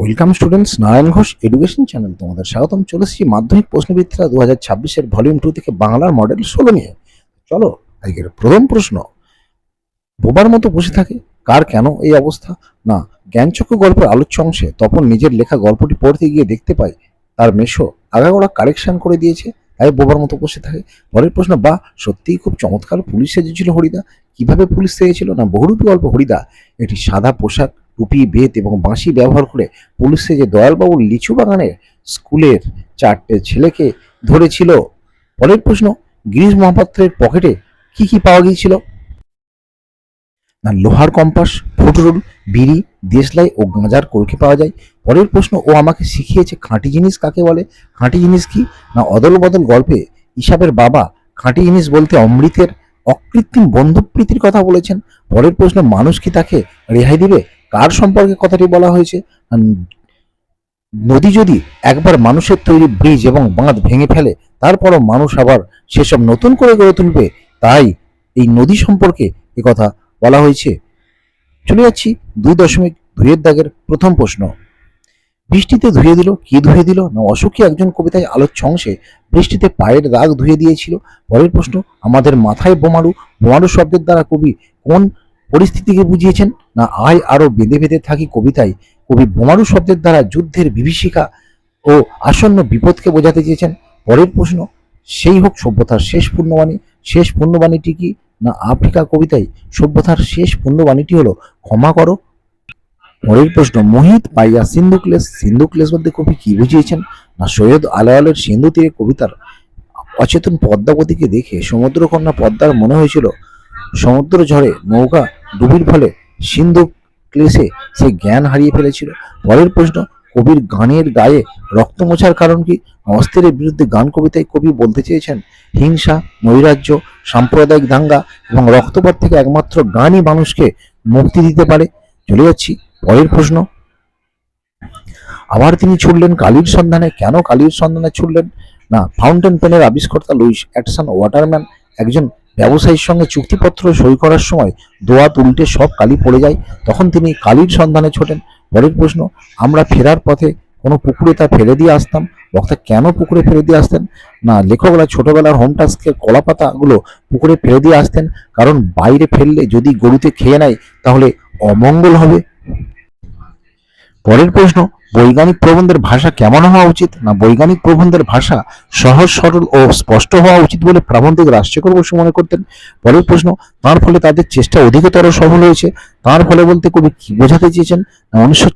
Welcome students Narayan Ghosh education channel তোমাদের স্বাগতম। চলে এসেছি মাধ্যমিক প্রশ্নবিদ্যা দু হাজার ছাব্বিশের ভলিউম টু থেকে বাংলার মডেল ষোলো নিয়ে। চলো, আজকের প্রথম প্রশ্ন। বোবার মতো বসে থাকে, কার কেন এই অবস্থা? না জ্ঞানচক্র গল্পের আলোচ্য অংশে তখন নিজের লেখা গল্পটি পড়তে গিয়ে দেখতে পাই তার মেশো আগাগোড়া কারেকশন করে দিয়েছে, তাই বোবার মতো বসে থাকে। পরের প্রশ্ন, বা, সত্যিই খুব চমৎকার পুলিশ সেজেছিল হরিদা? কীভাবে পুলিশ সেজেছিল? না, বহুরূপী গল্প হরিদা? এটি সাদা পোশাক টুপি, বেত এবং বাঁশি ব্যবহার করে পুলিশ সেজে দয়ালবাবুর লিচু বাগানে স্কুলের চারটে ছেলেকে ধরেছিল। পরের প্রশ্ন, গিরিশ মহাপাত্রের পকেটে কি কি পাওয়া গিয়েছিল? না, লোহার কম্পাস ফুটরুল বিড়ি, দেশলাই ও গাঁজার কলকে পাওয়া যায়। পরের প্রশ্ন, ও আমাকে শিখিয়েছে খাঁটি জিনিস কাকে বলে? খাঁটি জিনিস কি? না অদল বদল গল্পে ইসাবের বাবা খাঁটি জিনিস বলতে অমৃতের অকৃত্রিম বন্ধুপ্রীতির কথা বলেছেন। পরের প্রশ্ন, মানুষ কি তাকে রেহাই দিবে? কার সম্পর্কে কথাটি বলা হয়েছে? নদী যদি একবার মানুষের তৈরি ব্রিজ এবং বাঁধ ভেঙে ফেলে, তারপরও মানুষ আবার সেসব নতুন করে গড়ে তুলবে, তাই এই নদী সম্পর্কে কথা বলা হয়েছে। চলে যাচ্ছি দুই দশমিক দুইয়ের দাগের প্রথম প্রশ্ন। বৃষ্টিতে ধুয়ে দিল, কি ধুয়ে দিল? না, অসুখী একজন কবিতায় আলোচ্য অংশে বৃষ্টিতে পায়ের দাগ ধুয়ে দিয়েছিল? পরের প্রশ্ন, আমাদের মাথায় বোমারু বোমারু শব্দের দ্বারা কবি কোন পরিস্থিতিকে বুঝিয়েছেন? না, আয় আরও বেঁধে বেঁধে থাকি কবিতায়। কবি বোমারু শব্দের দ্বারা যুদ্ধের বিভীষিকা ও আসন্ন বিপদকে বোঝাতে চেয়েছেন। পরের প্রশ্ন, সেই হোক সভ্যতার শেষ পূর্ণবাণী, শেষ পূর্ণবাণীটি কি? না, আফ্রিকা কবিতায় সভ্যতার শেষ পূর্ণবাণীটি হলো, ক্ষমা করো? পরের প্রশ্ন, মোহিত পাইয়া সিন্ধুক্লেশ সিন্ধুক্লেশ মধ্যে কবি কি বুঝিয়েছেন? না, সৈয়দ আলাওয়ালের সিন্ধু তীরে কবিতার অচেতন পদ্মাবতীকে দেখে সমুদ্রকন্যা পদ্মার মনে হয়েছিল সমুদ্র ঝড়ে নৌকা ডুবির ফলে সিন্ধু ক্লেশে সে জ্ঞান হারিয়ে ফেলেছিল। পরের প্রশ্ন, কবির গানের গায়ে রক্ত মোছার কারণ কি? অস্ত্রের বিরুদ্ধে গান কবিতায় কবি বলতে চেয়েছেন, হিংসা, নৈরাজ্য, সাম্প্রদায়িক দাঙ্গা এবং রক্তপাত থেকে একমাত্র গানই মানুষকে মুক্তি দিতে পারে। চলে যাচ্ছি পরের প্রশ্ন। আবার তিনি ছুটলেন কালির সন্ধানে। কেন কালির সন্ধানে ছুটলেন না ফাউন্টেন পেনের আবিষ্কর্তা লুইস অ্যাটসন ওয়াটারম্যান, একজন ব্যবসায়ীর সঙ্গে চুক্তিপত্র সই করার সময় দোয়াত উল্টে সব কালি পড়ে যায়। তখন তিনি কালির সন্ধানে ছোটেন। পরের প্রশ্ন, আমরা ফেরার পথে কোনো পুকুরে তা ফেলে দিয়ে আসতাম? বক্তা, কেন পুকুরে ফেলে দিয়ে আসতেন? না, লেখকরা ছোটবেলার হোম টাস্কের কলা পাতাগুলো পুকুরে ফেলে দিয়ে আসতেন। কারণ বাইরে ফেললে যদি গরুতে খেয়ে নেয়, তাহলে অমঙ্গল হবে। পরের প্রশ্ন, বৈজ্ঞানিক প্রবন্ধের ভাষা কেমন হওয়া উচিত না বৈজ্ঞানিক প্রবন্ধের ভাষা সহজ, সরল ও স্পষ্ট হওয়া উচিত বলে প্রাবন্ধিক রাষ্ট্রকর বসু মনে করতেন? পরের প্রশ্ন, তার ফলে তাদের চেষ্টা অধিকতর সফল হয়েছে। তার ফলে বলতে কবি কি বোঝাতে চেয়েছেন? না, উনিশশো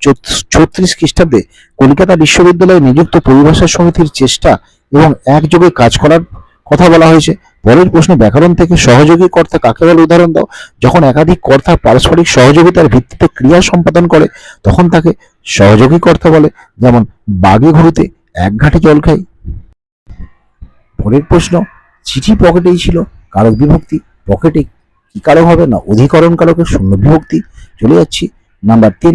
ছত্রিশ খ্রিস্টাব্দে কলকাতা বিশ্ববিদ্যালয়ে নিযুক্ত পরিভাষা সমিতির চেষ্টা এবং একযোগে কাজ করার কথা বলা হয়েছে। পরের প্রশ্ন, ব্যাকরণ থেকে সহযোগী কর্তা কাকে বলে উদাহরণ দাও? যখন একাধিক কর্তা পারস্পরিক সহযোগিতার ভিত্তিতে ক্রিয়া সম্পাদন করে, তখন তাকে সহযোগী কর্তা বলে, যেমন বাগে ঘুরুতে এক ঘাটে জল খাই। পরের প্রশ্ন, চিঠি পকেটেই ছিল কারক বিভক্তি। পকেটে কি কারক হবে না অধিকরণ কারকের শূন্য বিভক্তি? চলে যাচ্ছি, নাম্বার তিন।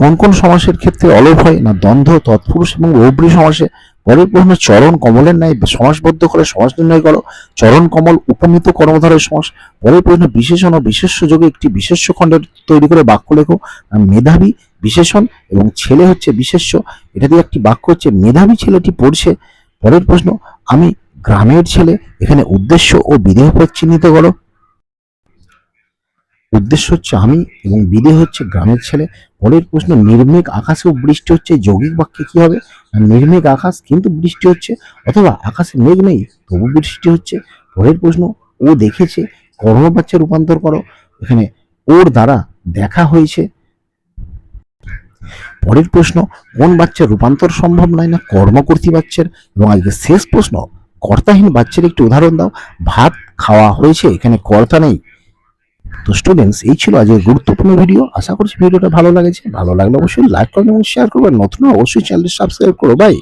কোন কোন সমাসের ক্ষেত্রে অলোপ হয় না, দ্বন্দ্ব, তৎপুরুষ এবং রৌপ্রী সমাসে? পরের প্রশ্ন, চরণ কমলের ন্যায় সমাসবদ্ধ করে সমাস নির্ণয় করো। চরণ কমল উপনীত কর্মধারের সমাস। পরের প্রশ্ন, বিশেষণ ও বিশেষ্য যোগে একটি বিশেষ খণ্ডের তৈরি করে বাক্য লেখো। মেধাবী, বিশেষণ এবং ছেলে হচ্ছে বিশেষ্য। এটা দিয়ে একটি বাক্য হচ্ছে, মেধাবী ছেলেটি পড়ছে। পরের প্রশ্ন, আমি গ্রামের ছেলে, এখানে উদ্দেশ্য ও পদ চিহ্নিত করো। উদ্দেশ্য হচ্ছে আমি এবং বিদেহ হচ্ছে গ্রামের ছেলে। পরের প্রশ্ন, নির্মেঘ আকাশে ও বৃষ্টি হচ্ছে, যৌগিক বাক্যে কি হবে? নির্মেঘ আকাশ কিন্তু বৃষ্টি হচ্ছে অথবা আকাশে মেঘ নেই, তবু বৃষ্টি হচ্ছে। পরের প্রশ্ন, ও দেখেছে কর্মবাচ্যে রূপান্তর করো। এখানে, ওর দ্বারা দেখা হয়েছে। পরের প্রশ্ন, কোন বাচ্চার রূপান্তর সম্ভব নয় না কর্মকর্তী বাচ্চার? এবং আজকে শেষ প্রশ্ন, কর্তাহীন বাচ্চার একটি উদাহরণ দাও। ভাত খাওয়া হয়েছে, এখানে কর্তা নেই। তো স্টুডেন্টস এই ছিল আজকের গুরুত্বপূর্ণ ভিডিও আশা করছি ভিডিওটা ভালো লাগেছে। ভালো লাগলে অবশ্যই লাইক করবেন এবং শেয়ার করবেন। নতুন অবশ্যই চ্যানেলটি সাবস্ক্রাইব করো। বাই